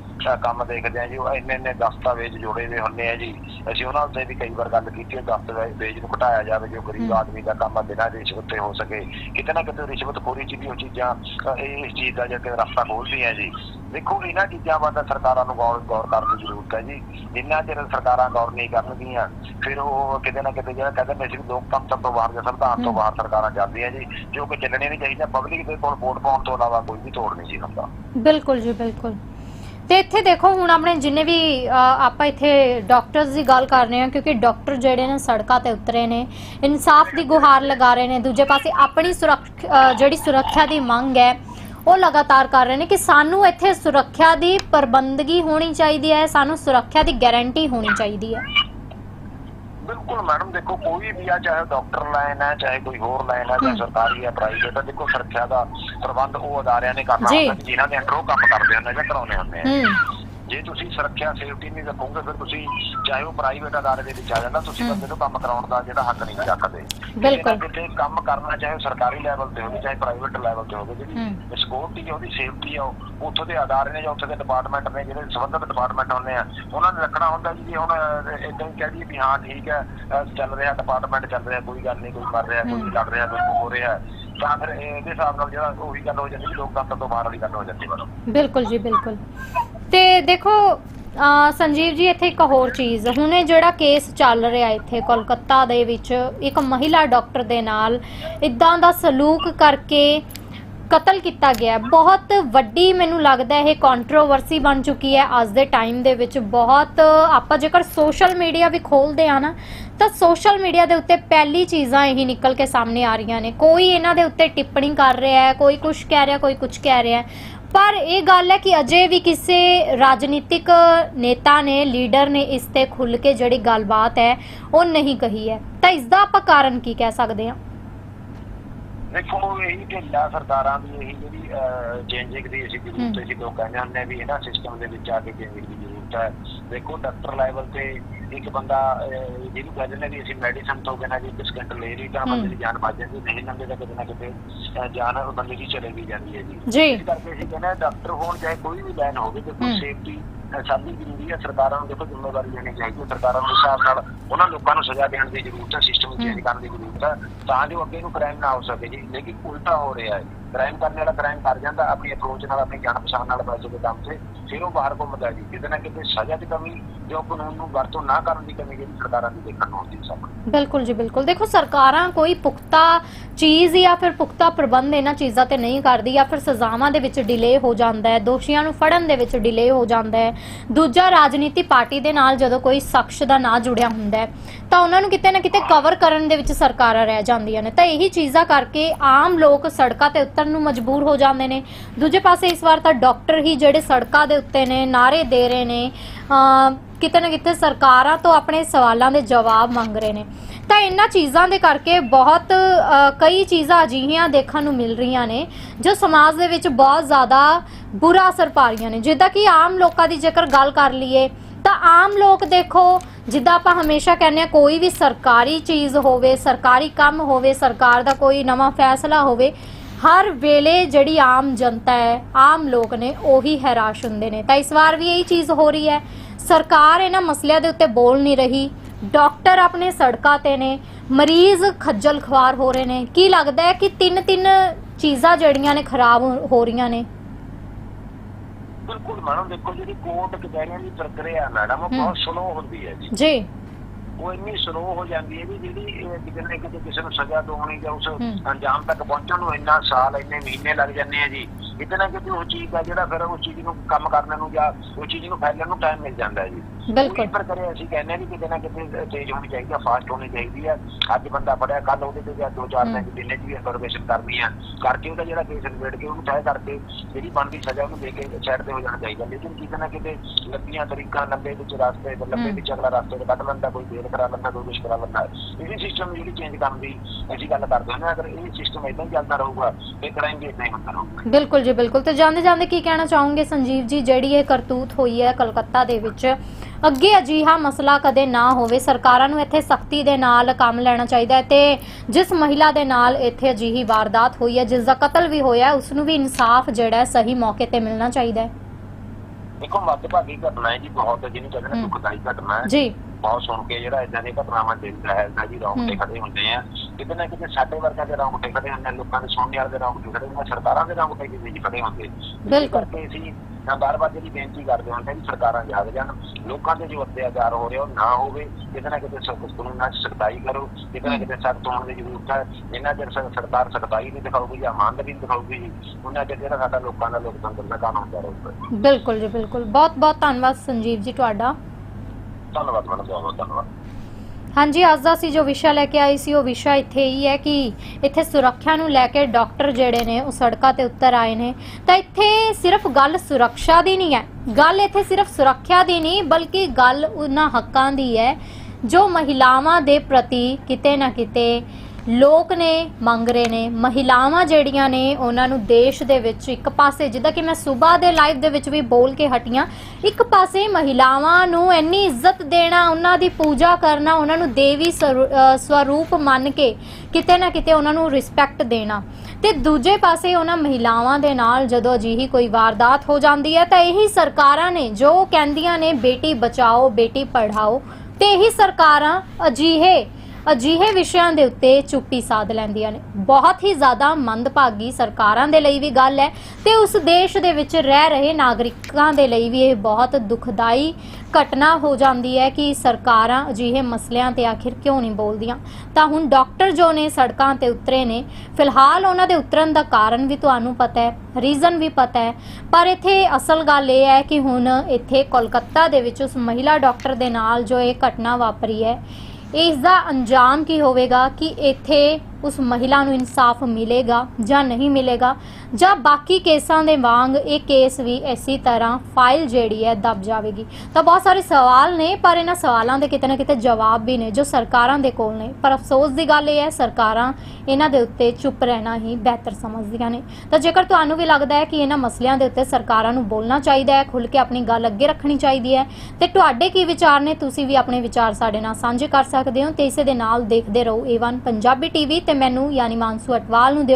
ਕੰਮ ਦੇਖਦੇ ਆ ਜੀ ਉਹ ਇੰਨੇ ਇੰਨੇ ਦਸਤਾਵੇਜ਼ ਜੋੜੇ ਹੋਏ ਹੁੰਦੇ ਆ ਜੀ ਅਸੀਂ ਉਹਨਾਂ ਉੱਤੇ ਵੀ ਕਈ ਵਾਰ ਗੱਲ ਕੀਤੀ ਹੈ ਦਸਤਾਵੇਜ਼ ਨੂੰ ਘਟਾਇਆ ਜਾਵੇ ਜੋ ਗਰੀਬ। ਆਦਮੀ ਦਾ ਕੰਮ ਬਿਨਾਂ ਰਿਸ਼ਵਤ ਤੇ ਹੋ ਸਕੇ ਕਿਤੇ ਨਾ ਕਿਤੇ ਰਿਸ਼ਵਤਖੋਰੀ ਚ ਵੀ ਉਹ ਚੀਜ਼ਾਂ ਇਹ ਇਸ ਚੀਜ਼ ਦਾ ਜੇ ਰਸਤਾ ਖੋਲਦੀਆਂ ਜੀ ਦੇਖੋ ਇਹਨਾਂ ਚੀਜ਼ਾਂ ਵੱਲ ਸਰਕਾਰਾਂ ਨੂੰ ਗੌਰ ਗੌਰ ਕਰਨ ਦੀ ਜ਼ਰੂਰਤ ਹੈ ਜੀ ਜਿੰਨਾ ਚਿਰ ਸਰਕਾਰਾਂ ਗੌਰ ਨਹੀਂ ਕਰਨਗੀਆਂ। ਫਿਰ ਉਹ ਕਿਤੇ ਨਾ ਕਿਤੇ ਜਿਹੜਾ ਕਹਿੰਦੇ ਨੇ ਅਸੀਂ ਲੋਕਤੰਤਰ ਤੋਂ ਬਾਹਰ ਜਾਂ ਸੰਵਿਧਾਨ ਤੋਂ। ਬਾਹਰ ਸਰਕਾਰਾਂ ਜਾਂਦੀਆਂ ਜੀ। ਜੋ ਕਿ ਚੱਲਣੇ ਨਹੀਂ ਚਾਹੀਦਾ ਪਬਲਿਕ ਦੇ ਕੋਲ ਵੋਟ ਪਾਉਣ ਤੋਂ ਇਲਾਵਾ ਕੋਈ ਵੀ ਤੋੜ ਨਹੀਂ ਜੀ ਹੁੰਦਾ। ਬਿਲਕੁਲ ਜੀ ਬਿਲਕੁਲ। ਤੇ ਇੱਥੇ ਦੇਖੋ ਹੁਣ ਆਪਣੇ ਜਿੰਨੇ ਵੀ ਆਪਾਂ ਇੱਥੇ ਡਾਕਟਰਸ ਦੀ ਗੱਲ ਕਰ ਰਹੇ ਹਾਂ ਕਿਉਂਕਿ ਡਾਕਟਰ ਜਿਹੜੇ ਨੇ ਸੜਕਾਂ ਤੇ ਉਤਰੇ ਨੇ ਇਨਸਾਫ ਦੀ ਗੁਹਾਰ ਲਗਾ ਰਹੇ ਨੇ। ਦੂਜੇ ਪਾਸੇ ਆਪਣੀ ਸੁਰੱਖਿਆ ਜਿਹੜੀ ਸੁਰੱਖਿਆ ਦੀ ਮੰਗ ਹੈ ਉਹ ਲਗਾਤਾਰ ਕਰ ਰਹੇ ਨੇ ਕਿ ਸਾਨੂੰ ਇੱਥੇ ਸੁਰੱਖਿਆ ਦੀ ਪ੍ਰਬੰਧਗੀ ਹੋਣੀ ਚਾਹੀਦੀ ਹੈ ਸਾਨੂੰ ਸੁਰੱਖਿਆ ਦੀ ਗਾਰੰਟੀ ਹੋਣੀ ਚਾਹੀਦੀ ਹੈ ਬਿਲਕੁਲ ਮੈਡਮ ਦੇਖੋ ਕੋਈ ਵੀ ਆ ਚਾਹੇ ਡਾਕਟਰ ਲਾਈਨ ਹੈ ਚਾਹੇ ਕੋਈ ਹੋਰ ਲਾਈਨ ਹੈ ਜਾਂ। ਸਰਕਾਰੀ ਹੈ ਪ੍ਰਾਈਵੇਟ ਹੈ ਦੇਖੋ ਸੁਰੱਖਿਆ ਦਾ ਪ੍ਰਬੰਧ ਉਹ ਅਦਾਰਿਆਂ ਨੇ ਕਰਨਾ। ਹੁੰਦਾ ਜਿਨ੍ਹਾਂ ਦੇ ਅੰਡਰ ਉਹ ਕੰਮ ਕਰਦੇ ਹੁੰਦੇ ਜਾਂ ਕਰਾਉਂਦੇ ਹੁੰਦੇ ਆ ਜੇ ਤੁਸੀਂ ਸੁਰੱਖਿਆ ਸੇਫਟੀ ਨਹੀਂ ਰੱਖੋਗੇ ਫਿਰ ਤੁਸੀਂ ਚਾਹੇ ਉਹ ਪ੍ਰਾਈਵੇਟ ਅਦਾਰੇ ਦੇ ਵਿੱਚ ਆ ਜਾਂਦਾ ਤੁਸੀਂ। ਬੰਦੇ ਨੂੰ ਕੰਮ ਕਰਾਉਣ ਦਾ ਜਿਹੜਾ ਹੱਕ ਨਹੀਂ ਰੱਖਦੇ ਬਿਲਕੁਲ। ਕਿਤੇ ਕੰਮ ਕਰਨਾ ਚਾਹੇ ਸਰਕਾਰੀ ਲੈਵਲ ਤੇ ਹੋਵੇ ਚਾਹੇ ਪ੍ਰਾਈਵੇਟ ਲੈਵਲ ਤੇ ਹੋਵੇ ਜਿਹੜੀ। ਸਿਕਿਉਰਿਟੀ ਹੈ ਉਹਦੀ ਸੇਫਟੀ ਆ ਉੱਥੋਂ ਦੇ ਅਦਾਰੇ ਨੇ ਜਾਂ ਉੱਥੋਂ ਦੇ ਡਿਪਾਰਟਮੈਂਟ ਨੇ ਜਿਹੜੇ ਸੰਬੰਧਿਤ ਡਿਪਾਰਟਮੈਂਟ ਹੁੰਦੇ ਆ ਉਹਨਾਂ ਨੇ ਰੱਖਣਾ ਹੁੰਦਾ ਜੀ ਹੁਣ ਇਦਾਂ ਹੀ ਕਹਿ ਦਈਏ ਵੀ ਹਾਂ ਠੀਕ ਹੈ ਚੱਲ ਰਿਹਾ ਡਿਪਾਰਟਮੈਂਟ ਚੱਲ ਰਿਹਾ ਕੋਈ ਗੱਲ ਨਹੀਂ ਕੋਈ ਮਰ ਰਿਹਾ ਕੋਈ। ਲੜ ਰਿਹਾ ਕੋਈ ਹੋ ਰਿਹਾ ਤਾਂ ਫਿਰ ਇਹਦੇ ਹਿਸਾਬ ਨਾਲ ਜਿਹੜਾ ਉਹੀ ਗੱਲ ਹੋ ਜਾਂਦੀ ਕਿ ਲੋਕਤੰਤਰ ਤੋਂ ਬਾਹਰ ਵਾਲੀ ਗੱਲ ਹੋ ਜਾਂਦੀ ਮੈਡਮ ਬਿਲਕੁਲ ਜੀ ਬਿਲਕੁਲ। ਤੇ ਦੇਖੋ ਅ, ਸੰਜੀਵ ਜੀ ਇੱਥੇ ਇੱਕ ਹੋਰ ਚੀਜ਼ ਹੁਣੇ ਜਿਹੜਾ ਕੇਸ ਚੱਲ ਰਿਹਾ ਇੱਥੇ ਕੋਲਕਾਤਾ ਦੇ ਵਿੱਚ ਇੱਕ ਮਹਿਲਾ ਡਾਕਟਰ ਦੇ ਨਾਲ ਇਦਾਂ ਦਾ ਸਲੂਕ ਕਰਕੇ ਕਤਲ ਕੀਤਾ ਗਿਆ। ਬਹੁਤ ਵੱਡੀ ਮੈਨੂੰ ਲੱਗਦਾ ਇਹ ਕੰਟਰੋਵਰਸੀ ਬਣ ਚੁੱਕੀ ਹੈ ਅੱਜ ਦੇ ਟਾਈਮ ਦੇ ਵਿੱਚ। ਬਹੁਤ, ਆਪਾਂ ਜੇਕਰ ਸੋਸ਼ਲ ਮੀਡੀਆ ਵੀ ਖੋਲਦੇ ਆ ਨਾ, ਤਾਂ ਸੋਸ਼ਲ ਮੀਡੀਆ ਦੇ ਉੱਤੇ ਪਹਿਲੀ ਚੀਜ਼ਾਂ ਇਹੀ ਨਿਕਲ ਕੇ ਸਾਹਮਣੇ ਆ ਰਹੀਆਂ ਨੇ। ਕੋਈ ਇਹਨਾਂ ਦੇ ਉੱਤੇ ਟਿੱਪਣੀ ਕਰ ਰਿਹਾ ਹੈ, ਕੋਈ ਕੁਝ ਕਹਿ ਰਿਹਾ, ਕੋਈ ਕੁਝ ਕਹਿ ਰਿਹਾ ਪਰ ਇਹ ਗੱਲ ਹੈ ਕਿ ਅਜੇ ਵੀ ਕਿਸੇ ਰਾਜਨੀਤਿਕ ਨੇਤਾ ਨੇ ਲੀਡਰ ਨੇ ਇਸ ਤੇ ਖੁੱਲ ਕੇ ਜਿਹੜੀ ਗੱਲਬਾਤ ਹੈ, ਉਹ ਨਹੀਂ ਕਹੀ ਹੈ। ਤਾਂ ਇਸ ਦਾ ਆਪਾਂ ਕਾਰਨ ਕੀ ਕਹਿ ਸਕਦੇ ਹਾਂ? ਦੇਖੋ ਇਹੀ ਢਿੱਲਾ ਸਰਕਾਰਾਂ ਦੀ ਇਹੀ ਜਿਹੜੀ ਚੇਂਜਿੰਗ ਦੀ ਅਸੀਂ ਜ਼ਰੂਰਤ ਹੈ। ਲੋਕ ਕਹਿੰਦੇ ਹੁੰਦੇ ਵੀ ਇਹਨਾਂ ਸਿਸਟਮ ਦੇ ਵਿੱਚ ਆ ਕੇ ਚੇਂਜਿੰਗ ਦੀ ਜ਼ਰੂਰਤ ਹੈ। ਦੇਖੋ ਡਾਕਟਰ ਲੈਵਲ ਤੇ ਇੱਕ ਬੰਦਾ ਜਿਹਨੂੰ ਕਹਿੰਦੇ ਨੇ ਵੀ ਅਸੀਂ ਮੈਡੀਸਨ ਤੋਂ ਬਿਨਾਂ ਜੀ ਇੱਕ ਸਕਿੰਟ ਲੈ ਰਹੀ ਤਾਂ ਬੰਦੇ ਦੀ ਜਾਨ ਬਚ ਜਾਂਦੀ ਨਹੀਂ ਲੰਦੇ ਤਾਂ ਕਿਤੇ ਨਾ ਕਿਤੇ ਜਾਨ ਬੰਦੇ ਦੀ ਚਲੇ ਵੀ ਜਾਂਦੀ ਹੈ ਜੀ। ਇਸ ਕਰਕੇ ਅਸੀਂ ਕਹਿੰਦੇ ਡਾਕਟਰ ਹੋਣ ਚਾਹੇ ਕੋਈ ਵੀ ਲਾਈਨ ਹੋਵੇ ਤੇ। ਕੋਈ ਸੇਫਟੀ ਸਭ ਦੀ ਜ਼ਰੂਰੀ ਹੈ ਸਰਕਾਰਾਂ ਨੂੰ ਦੇਖੋ ਜ਼ਿੰਮੇਵਾਰੀ ਲੈਣੀ ਚਾਹੀਦੀ ਹੈ ਸਰਕਾਰਾਂ ਨੂੰ ਹਿਸਾਬ ਨਾਲ ਉਹਨਾਂ ਲੋਕਾਂ ਨੂੰ ਸਜ਼ਾ ਦੇਣ ਦੀ ਜ਼ਰੂਰਤ ਹੈ ਸਿਸਟਮ ਚੇਂਜ ਕਰਨ ਦੀ ਜ਼ਰੂਰਤ ਹੈ ਤਾਂ ਜੋ ਅੱਗੇ ਨੂੰ ਕ੍ਰਾਈਮ ਨਾ ਹੋ ਸਕੇ ਜੀ ਲੇਕਿਨ ਉਲਟਾ ਹੋ ਰਿਹਾ ਹੈ। ਕ੍ਰਾਈਮ ਕਰਨ ਵਾਲਾ ਕ੍ਰਾਈਮ ਕਰ ਜਾਂਦਾ ਆਪਣੀ ਅਪਰੋਚ ਨਾਲ ਆਪਣੀ ਜਾਣ ਪਛਾਣ ਨਾਲ ਪੈਸੇ ਦੇ ਦਮ ਤੇ ਫਿਰ ਉਹ ਬਾਹਰ ਘੁੰਮਦਾ ਜੀ ਕਿਤੇ ਨਾ ਕਿਤੇ ਸਜ਼ਾ ਦੀ ਕਮੀ ਜੋ ਕਾਨੂੰਨ ਨੂੰ ਵਰਤੋਂ ਨਾ ਕਰਨ ਦੀ ਕਮੀ ਜਿਹੜੀ ਸਰਕਾਰਾਂ ਦੀ ਦੇਖਣ ਨੂੰ ਆਉਂਦੀ ਸਭ ਬਿਲਕੁਲ ਜੀ, ਬਿਲਕੁਲ। ਦੇਖੋ, ਸਰਕਾਰਾਂ ਕੋਈ ਪੁਖਤਾ ਚੀਜ਼ ਜਾਂ ਫਿਰ ਪੁਖਤਾ ਪ੍ਰਬੰਧ ਇਹਨਾਂ ਚੀਜ਼ਾਂ ਤੇ ਨਹੀਂ ਕਰਦੀ ਜਾਂ ਫਿਰ ਸਜ਼ਾਵਾਂ ਦੇ ਵਿੱਚ ਡਿਲੇ ਹੋ ਜਾਂਦਾ ਹੈ, ਦੋਸ਼ੀਆਂ ਨੂੰ ਫੜਨ ਦੇ ਵਿੱਚ ਡਿਲੇ ਹੋ ਜਾਂਦਾ ਹੈ। ਦੂਜਾ, ਰਾਜਨੀਤੀ ਪਾਰਟੀ ਦੇ ਨਾਲ ਜਦੋਂ ਕੋਈ ਸ਼ਖਸ ਦਾ ਨਾਂ ਜੁੜਿਆ ਹੁੰਦਾ ਹੈ, ਤਾਂ ਉਹਨਾਂ ਨੂੰ ਕਿਤੇ ਨਾ ਕਿਤੇ ਕਵਰ ਕਰਨ ਦੇ ਵਿੱਚ ਸਰਕਾਰਾਂ ਰਹਿ ਜਾਂਦੀਆਂ ਨੇ। ਤਾਂ ਇਹੀ ਚੀਜ਼ਾਂ ਕਰਕੇ ਆਮ ਲੋਕ ਸੜਕਾਂ ਤੇ ਉਤਰਨ ਨੂੰ ਮਜਬੂਰ ਹੋ ਜਾਂਦੇ ਨੇ। ਦੂਜੇ ਪਾਸੇ ਇਸ ਵਾਰ ਤਾਂ ਡਾਕਟਰ ਹੀ ਜਿਹੜੇ ਸੜਕਾਂ ਦੇ ਉੱਤੇ ਨੇ ਨਾਰੇ ਦੇ ਰਹੇ ਨੇ ਕਿਤੇ ਨਾ ਕਿਤੇ ਸਰਕਾਰਾਂ ਤੋਂ ਆਪਣੇ ਸਵਾਲਾਂ ਦੇ ਜਵਾਬ ਮੰਗ ਰਹੇ ਨੇ। ਤਾਂ ਇਹਨਾਂ ਚੀਜ਼ਾਂ ਦੇ ਕਰਕੇ ਬਹੁਤ ਕਈ ਚੀਜ਼ਾਂ ਅਜਿਹੀਆਂ ਦੇਖਣ ਨੂੰ ਮਿਲ ਰਹੀਆਂ ਨੇ, ਜੋ ਸਮਾਜ ਦੇ ਵਿੱਚ ਬਹੁਤ ਜ਼ਿਆਦਾ ਬੁਰਾ ਅਸਰ ਪਾ ਰਹੀਆਂ ਨੇ। ਜਿੱਦਾਂ ਕਿ ਆਮ ਲੋਕਾਂ ਦੀ ਜੇਕਰ ਗੱਲ ਕਰ ਲਈਏ, ਤਾਂ ਆਮ ਲੋਕ ਦੇਖੋ, ਜਿੱਦਾਂ ਆਪਾਂ ਹਮੇਸ਼ਾ ਕਹਿੰਦੇ ਆ ਕੋਈ ਵੀ ਸਰਕਾਰੀ ਚੀਜ਼ ਹੋਵੇ, ਸਰਕਾਰੀ ਕੰਮ ਹੋਵੇ, ਸਰਕਾਰ ਦਾ ਕੋਈ ਨਵਾਂ ਫੈਸਲਾ ਹੋਵੇ ਹਰ ਵੇਲੇ ਜਿਹੜੀ ਆਮ ਜਨਤਾ ਹੈ ਆਮ ਲੋਕ ਨੇ ਉਹੀ ਹੈਰਾਸ਼ ਹੁੰਦੇ ਨੇ। ਤਾਂ ਇਸ ਵਾਰ ਵੀ ਇਹੀ ਚੀਜ਼ ਹੋ ਰਹੀ ਹੈ। ਸਰਕਾਰ ਇਹਨਾਂ ਮਸਲਿਆਂ ਦੇ ਉੱਤੇ ਬੋਲ ਨਹੀਂ ਰਹੀ। ਡਾਕਟਰ ਆਪਣੇ ਸੜਕਾਂ ਤੇ ਨੇ। ਮਰੀਜ਼ ਖੱਜਲ ਖਵਾਰ ਹੋ ਰਹੇ ਨੇ। ਕੀ ਲੱਗਦਾ ਹੈ ਕਿ ਤਿੰਨ ਤਿੰਨ ਚੀਜ਼ਾਂ ਜਿਹੜੀਆਂ ਨੇ ਖਰਾਬ ਹੋ- ਰਹੀਆਂ ਨੇ? ਬਿਲਕੁਲ ਮੈਡਮ ਦੇਖੋ ਜਿਹੜੀ ਕੋਰਟ ਕਚਹਿਰੀਆਂ ਦੀ ਪ੍ਰਕਿਰਿਆ ਮੈਡਮ ਉਹ। ਬਹੁਤ ਸਲੋ ਹੁੰਦੀ ਹੈ ਜੀ। ਜੀ। ਉਹ ਇੰਨੀ ਸਲੋ ਹੋ ਜਾਂਦੀ ਹੈ ਵੀ ਜਿਹੜੀ ਇਹ ਕਿਤੇ ਨਾ ਕਿਤੇ ਕਿਸੇ ਨੂੰ ਸਜ਼ਾ ਦਿਵਾਉਣੀ ਜਾਂ ਉਸ। ਅੰਜਾਮ ਤੱਕ ਪਹੁੰਚਣ ਨੂੰ ਇੰਨਾ ਸਾਲ ਇੰਨੇ ਮਹੀਨੇ ਲੱਗ ਜਾਂਦੇ ਆ ਜੀ ਕਿਤੇ ਨਾ ਕਿਤੇ ਉਹ ਚੀਜ਼ ਦਾ ਜਿਹੜਾ ਫਿਰ ਉਸ ਚੀਜ਼ ਨੂੰ ਕੰਮ ਕਰਨ ਨੂੰ ਜਾਂ ਉਸ ਚੀਜ਼ ਨੂੰ ਫੈਲਣ ਨੂੰ ਟਾਈਮ ਮਿਲ ਜਾਂਦਾ ਹੈ ਜੀ। ਬਿਲਕੁਲ। ਉਹੀ ਪ੍ਰਕਿਰਿਆ ਅਸੀਂ ਕਹਿੰਦੇ ਵੀ ਕਿਤੇ ਨਾ ਕਿਤੇ ਤੇਜ਼ ਹੋਣੀ ਚਾਹੀਦੀ ਹੈ ਫਾਸਟ ਹੋਣੀ ਚਾਹੀਦੀ ਹੈ ਅੱਜ ਬੰਦਾ ਫੜਿਆ ਕੱਲ ਉਹਦੇ ਤੇ ਜਾਂ ਦੋ ਚਾਰ। ਦਿਨ ਦਿਨੇ ਦੀ ਇਨਫੋਰਮੇਸ਼ਨ ਕਰਨੀ ਆ ਕਰਕੇ ਉਹਦਾ ਜਿਹੜਾ ਕੇਸ ਨਿਬੇੜ ਕੇ ਉਹਨੂੰ ਤੈਅ ਕਰਕੇ ਜਿਹੜੀ ਬਣਦੀ ਸਜ਼ਾ ਉਹਨੂੰ ਦੇ ਕੇ ਸਾਈਡ ਤੇ ਹੋ ਜਾਣਾ ਚਾਹੀਦਾ। ਲੇਕਿਨ ਕਿਤੇ ਨਾ ਕਿਤੇ ਲੰਬੀਆਂ ਤਰੀਕਾਂ ਲੰਬੇ ਵਿੱਚ ਰਸਤੇ ਲੰਬੇ। ਵਿੱਚ ਅਗਲਾ ਰਸਤੇ ਤੇ ਕੱਢ ਲੈਂਦਾ ਕੋਈ ਬੇਲ ਕਰਾ ਲੈਂਦਾ ਕੋਈ ਕੁਛ ਕਰਾ ਲੈਂਦਾ। ਇਹ ਸਿਸਟਮ ਜਿਹੜੀ ਚੇਂਜ ਕਰਨ ਦੀ ਅਸੀਂ ਗੱਲ ਕਰਦੇ ਹਾਂ ਅਗਰ ਇਹ ਸਿਸਟਮ ਇਦਾਂ ਹੀ ਚੱਲਦਾ ਰਹੂਗਾ ਤੇ ਕ੍ਰਾਈਮ ਵੀ ਇਦਾਂ ਹੀ ਹੁੰਦਾ ਰਹੂਗਾ। ਬਿਲਕੁਲ ਜੀ ਬਿਲਕੁਲ। ਤੇ ਜਾਂਦੇ ਜਾਂਦੇ ਕੀ ਕਹਿਣਾ ਚਾਹੋਗੇ ਸੰਜੀਵ ਜੀ ਜਿਹੜੀ ਇਹ ਕਰਤੂਤ ਹੋਈ ਹੈ ਕਲਕੱਤਾ ਦੇ ਵਿੱਚ? ਅੱਗੇ ਅਜਿਹਾ ਮਸਲਾ ਕਦੇ ਨਾ ਹੋਵੇ ਸਰਕਾਰਾਂ ਨੂੰ ਇੱਥੇ ਸਖਤੀ ਦੇ ਨਾਲ ਕੰਮ ਲੈਣਾ ਚਾਹੀਦਾ ਹੈ ਤੇ ਜਿਸ ਮਹਿਲਾ ਦੇ ਨਾਲ ਇੱਥੇ ਅਜਿਹੀ ਵਾਰਦਾਤ ਹੋਈ ਹੈ ਜਿਸ ਦਾ ਕਤਲ ਵੀ ਹੋਇਆ ਹੈ, ਉਸ ਨੂੰ ਵੀ ਇਨਸਾਫ ਜਿਹੜਾ ਹੈ ਸਹੀ ਮੌਕੇ ਤੇ ਮਿਲਣਾ ਚਾਹੀਦਾ ਹੈ। ਦੇਖੋ ਮੱਧਭਾਗੀ ਘਟਨਾ ਹੈ ਜੀ ਬਹੁਤ ਜਿਹਨੂੰ ਕਹਿੰਦੇ ਨੇ। ਦੁਖਦਾਈ ਘਟਨਾ ਹੈ। ਜੀ। ਬਹੁਤ ਸੁਣ ਕੇ ਜਿਹੜਾ ਇਦਾਂ ਦੀਆਂ ਘਟਨਾਵਾਂ ਦੇਖਦਾ ਹੈ ਨਾ ਜੀ ਰੌਂਗਟੇ। ਖੜੇ ਹੁੰਦੇ ਆ ਕਿਤੇ ਨਾ ਕਿਤੇ ਸਾਡੇ ਵਰਗਾਂ ਦੇ ਰੌਂਗਟੇ ਖੜੇ ਹੁੰਦੇ ਲੋਕਾਂ ਦੇ ਸੁਣਨੇ ਵਾਲੇ ਦੇ ਰੌਂਗਟੇ ਖੜੇ ਹੁੰਦੇ ਸਰਕਾਰਾਂ ਦੇ ਰੌਂਗਟੇ ਕਿਤੇ ਨਹੀਂ ਖੜੇ ਹੁੰਦੇ। ਬਿਲਕੁਲ। ਅਸੀਂ ਨਾ ਬਾਰ-ਬਾਰ ਜਿਹੜੀ ਬੇਨਤੀ ਕਰਦੇ ਹੁੰਦੇ ਵੀ ਸਰਕਾਰਾਂ ਜਾਗ ਜਾਣ ਲੋਕਾਂ ਤੇ ਜੋ ਅਤਿਆਚਾਰ ਹੋ ਰਿਹਾ ਨਾ ਹੋਵੇ ਕਿਤੇ ਨਾ ਕਿਤੇ ਸਖਤ ਕਾਨੂੰਨਾਂ 'ਚ ਸਖਤਾਈ ਕਰੋ ਕਿਤੇ ਨਾ ਕਿਤੇ ਸਖਤ ਹੋਣ ਦੀ ਜ਼ਰੂਰਤ ਹੈ ਜਿੰਨਾ ਚਿਰ ਸਰਕਾਰ ਸਖਤਾਈ ਨਹੀਂ ਦਿਖਾਊਗੀ ਜਾਂ ਇਮਾਨਦਾਰੀ ਨਹੀਂ ਦਿਖਾਊਗੀ ਉਹਨਾਂ ਚਿਰ ਜਿਹੜਾ ਸਾਡਾ ਲੋਕਾਂ ਦਾ ਲੋਕਤੰਤਰ ਦਾ ਕਾਨੂੰਨ ਹੁੰਦਾ ਰਹੂਗਾ। ਬਿਲਕੁਲ ਜੀ ਬਿਲਕੁਲ। ਬਹੁਤ ਬਹੁਤ ਧੰਨਵਾਦ ਸੰਜੀਵ ਜੀ ਤੁਹਾਡਾ। ਧੰਨਵਾਦ ਮੈਡਮ, ਬਹੁਤ ਬਹੁਤ ਧੰਨਵਾਦ। ਹਾਂਜੀ, ਅੱਜ ਦਾ ਅਸੀਂ ਜੋ ਵਿਸ਼ਾ ਲੈ ਕੇ ਆਏ ਸੀ, ਉਹ ਵਿਸ਼ਾ ਇੱਥੇ ਹੀ ਹੈ ਕਿ ਇੱਥੇ ਸੁਰੱਖਿਆ ਨੂੰ ਲੈ ਕੇ ਡਾਕਟਰ ਜਿਹੜੇ ਨੇ, ਉਹ ਸੜਕਾਂ ਤੇ ਉਤਰ ਆਏ ਨੇ। ਤਾਂ ਇੱਥੇ ਸਿਰਫ ਗੱਲ ਸੁਰੱਖਿਆ ਦੀ ਨਹੀਂ ਹੈ। ਗੱਲ ਇੱਥੇ ਸਿਰਫ ਸੁਰੱਖਿਆ ਦੀ ਨਹੀਂ, ਬਲਕਿ ਗੱਲ ਉਹਨਾਂ ਹੱਕਾਂ ਦੀ ਹੈ, ਜੋ ਮਹਿਲਾਵਾਂ ਦੇ ਪ੍ਰਤੀ ਕਿਤੇ ਨਾ ਕਿਤੇ ਲੋਕ ਨੇ, ਮੰਗ ਰਹੇ ਨੇ, ਮਹਿਲਾਵਾਂ ਜਿਹੜੀਆਂ ਨੇ, ਉਹਨਾਂ ਨੂੰ ਦੇਸ਼ ਦੇ ਵਿੱਚ ਇੱਕ ਪਾਸੇ, ਜਿੱਦਾਂ ਕਿ ਮੈਂ ਸਵੇਰ ਦੇ ਲਾਈਵ ਦੇ ਵਿੱਚ ਵੀ ਬੋਲ ਕੇ ਹਟੀਆਂ, ਇੱਕ ਪਾਸੇ ਮਹਿਲਾਵਾਂ ਨੂੰ ਇੰਨੀ ਇੱਜ਼ਤ ਦੇਣਾ, ਉਹਨਾਂ ਦੀ ਪੂਜਾ ਕਰਨਾ, ਉਹਨਾਂ ਨੂੰ ਦੇਵੀ ਸਰੂ- ਮੰਨ ਕੇ ਕਿਤੇ ਨਾ ਕਿਤੇ ਉਹਨਾਂ ਨੂੰ ਰਿਸਪੈਕਟ ਦੇਣਾ। ਤੇ ਦੂਜੇ ਪਾਸੇ ਉਹਨਾਂ ਮਹਿਲਾਵਾਂ ਦੇ ਨਾਲ ਜਦੋਂ ਅਜਿਹੀ ਕੋਈ ਵਾਰਦਾਤ ਹੋ ਜਾਂਦੀ ਹੈ, ਤਾਂ ਇਹੀ ਸਰਕਾਰਾਂ ਨੇ, ਜੋ ਕਹਿੰਦੀਆਂ ਨੇ, ਬੇਟੀ ਬਚਾਓ, ਬੇਟੀ ਪੜ੍ਹਾਓ, ਤੇ ਇਹੀ ਸਰਕਾਰਾਂ ਅਜਿਹੇ ਅਜਿਹੇ ਵਿਸ਼ਿਆਂ ਦੇ ਉੱਤੇ ਚੁੱਪੀ ਸਾਧ ਲੈਂਦੀਆਂ ਨੇ। ਬਹੁਤ ਹੀ ਜ਼ਿਆਦਾ ਮੰਦਭਾਗੀ ਸਰਕਾਰਾਂ ਦੇ ਲਈ ਵੀ ਗੱਲ ਹੈ ਤੇ ਉਸ ਦੇਸ਼ ਦੇ ਵਿੱਚ ਰਹਿ ਰਹੇ ਨਾਗਰਿਕਾਂ ਦੇ ਲਈ ਵੀ ਇਹ ਬਹੁਤ ਦੁਖਦਾਈ ਘਟਨਾ ਹੋ ਜਾਂਦੀ ਹੈ ਕਿ ਸਰਕਾਰਾਂ ਅਜਿਹੇ ਮਸਲਿਆਂ ਤੇ ਆਖਿਰ ਕਿਉਂ ਨਹੀਂ ਬੋਲਦੀਆਂ। ਤਾਂ ਹੁਣ ਡਾਕਟਰ ਜੋ ਨੇ ਸੜਕਾਂ ਤੇ ਉਤਰੇ ਨੇ, ਫਿਲਹਾਲ ਉਹਨਾਂ ਦੇ ਉਤਰਨ ਦਾ ਕਾਰਨ ਵੀ ਤੁਹਾਨੂੰ ਪਤਾ ਹੈ, ਰੀਜ਼ਨ ਵੀ ਪਤਾ ਹੈ। ਪਰ ਇੱਥੇ ਅਸਲ ਗੱਲ ਇਹ ਹੈ ਕਿ ਹੁਣ ਇੱਥੇ ਕੋਲਕਾਤਾ ਦੇ ਵਿੱਚ ਉਸ ਮਹਿਲਾ ਡਾਕਟਰ ਦੇ ਨਾਲ ਜੋ ਇਹ ਘਟਨਾ ਵਾਪਰੀ ਹੈ ਇਸ ਦਾ ਅੰਜਾਮ ਕੀ ਹੋਵੇਗਾ ਕਿ ਇੱਥੇ ਉਸ ਮਹਿਲਾ ਨੂੰ ਇਨਸਾਫ ਮਿਲੇਗਾ ਜਾਂ ਨਹੀਂ ਮਿਲੇਗਾ? ਜਾਂ ਬਾਕੀ ਕੇਸਾਂ ਦੇ ਵਾਂਗ ਇਹ ਕੇਸ ਵੀ ਇਸੇ ਤਰ੍ਹਾਂ ਫਾਈਲ ਜਿਹੜੀ ਹੈ ਦਬ ਜਾਵੇਗੀ? ਤਾਂ ਬਹੁਤ ਸਾਰੇ ਸਵਾਲ ਨੇ, ਪਰ ਇਹਨਾਂ ਸਵਾਲਾਂ ਦੇ ਕਿਤੇ ਨਾ ਕਿਤੇ ਜਵਾਬ ਵੀ ਨੇ ਜੋ ਸਰਕਾਰਾਂ ਦੇ ਕੋਲ ਨੇ। ਪਰ ਅਫਸੋਸ ਦੀ ਗੱਲ ਇਹ ਹੈ, ਸਰਕਾਰਾਂ ਇਹਨਾਂ ਦੇ ਉੱਤੇ ਚੁੱਪ ਰਹਿਣਾ ਹੀ ਬਿਹਤਰ ਸਮਝਦੀਆਂ ਨੇ। ਤਾਂ ਜੇਕਰ ਤੁਹਾਨੂੰ ਵੀ ਲੱਗਦਾ ਹੈ ਕਿ ਇਹਨਾਂ ਮਸਲਿਆਂ ਦੇ ਉੱਤੇ ਸਰਕਾਰਾਂ ਨੂੰ ਬੋਲਣਾ ਚਾਹੀਦਾ ਹੈ ਖੁੱਲ ਕੇ ਆਪਣੀ ਗੱਲ ਅੱਗੇ ਰੱਖਣੀ ਚਾਹੀਦੀ ਹੈ, ਤੇ ਤੁਹਾਡੇ ਕੀ ਵਿਚਾਰ ਨੇ, ਤੁਸੀਂ ਵੀ ਆਪਣੇ ਵਿਚਾਰ ਸਾਡੇ ਨਾਲ ਸਾਂਝੇ ਕਰ ਸਕਦੇ ਹੋ ਤੇ ਇਸੇ ਦੇ ਨਾਲ ਦੇਖਦੇ ਰਹੋ ਏਵਨ ਪੰਜਾਬੀ ਟੀਵੀ ਤੇ ਮੈਨੂੰ ਯਾਨੀ ਮਾਨਸੂ ਅਟਵਾਲ ਨੂੰ ਦਿਓ।